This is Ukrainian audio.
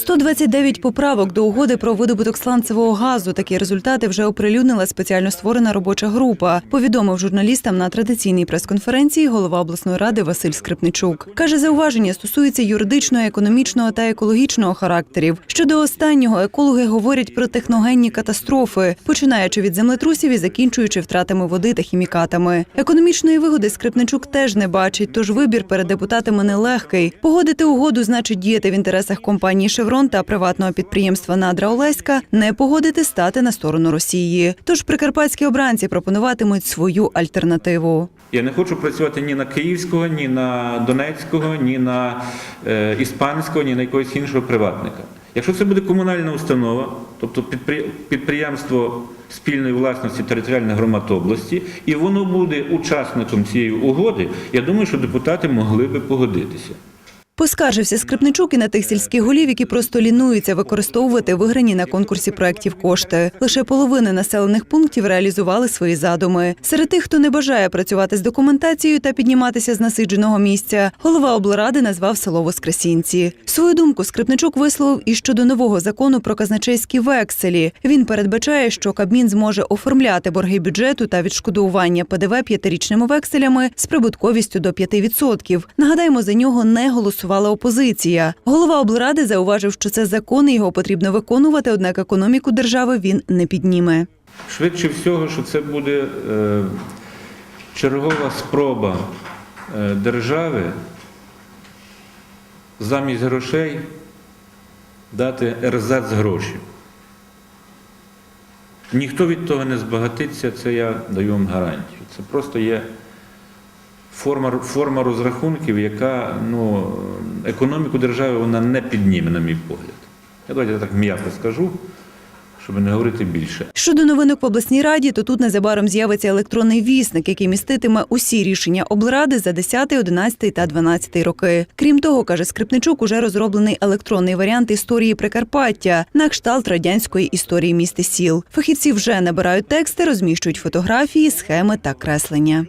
129 поправок до угоди про видобуток сланцевого газу. Такі результати вже оприлюднила спеціально створена робоча група. Повідомив журналістам на традиційній прес-конференції голова обласної ради Василь Скрипничук. Каже, зауваження стосуються юридичного, економічного та екологічного характерів. Щодо останнього, екологи говорять про техногенні катастрофи, починаючи від землетрусів і закінчуючи втратами води та хімікатами. Економічної вигоди Скрипничук теж не бачить, тож вибір перед депутатами нелегкий. Погодити угоду значить діяти в інтересах компанії Шеврон та приватного підприємства Надра Олеська, не погодити стати на сторону Росії. Тож прикарпатські обранці пропонуватимуть свою альтернативу. Я не хочу працювати ні на київського, ні на донецького, ні на е, іспанського, ні на якогось іншого приватника. Якщо це буде комунальна установа, тобто підпри- підприємство спільної власності територіальних громад області, і воно буде учасником цієї угоди, я думаю, що депутати могли би погодитися. Поскаржився Скрипничук і на тих сільських голів, які просто лінуються використовувати виграні на конкурсі проєктів кошти. Лише половина населених пунктів реалізували свої задуми. Серед тих, хто не бажає працювати з документацією та підніматися з насидженого місця, голова облради назвав село Воскресінці. Свою думку Скрипничук висловив і щодо нового закону про казначейські векселі. Він передбачає, що Кабмін зможе оформляти борги бюджету та відшкодування ПДВ п'ятирічними векселями з прибутковістю до 5%. Нагадаємо, за нього не голосувала опозиція. Голова облради зауважив, що це закон і його потрібно виконувати, однак економіку держави він не підніме. Швидше всього, що це буде е, чергова спроба е, держави замість грошей дати ерзац гроші. Ніхто від того не збагатиться, це я даю вам гарантію. Це просто є форма, форма розрахунків, яка ну, економіку держави вона не підніме, на мій погляд. Я давайте так м'яко скажу, щоб не говорити більше. Щодо новинок в обласній раді, то тут незабаром з'явиться електронний вісник, який міститиме усі рішення облради за 10, 11 та 12 роки. Крім того, каже Скрипничук, уже розроблений електронний варіант історії Прикарпаття на кшталт радянської історії міст і сіл. Фахівці вже набирають тексти, розміщують фотографії, схеми та креслення.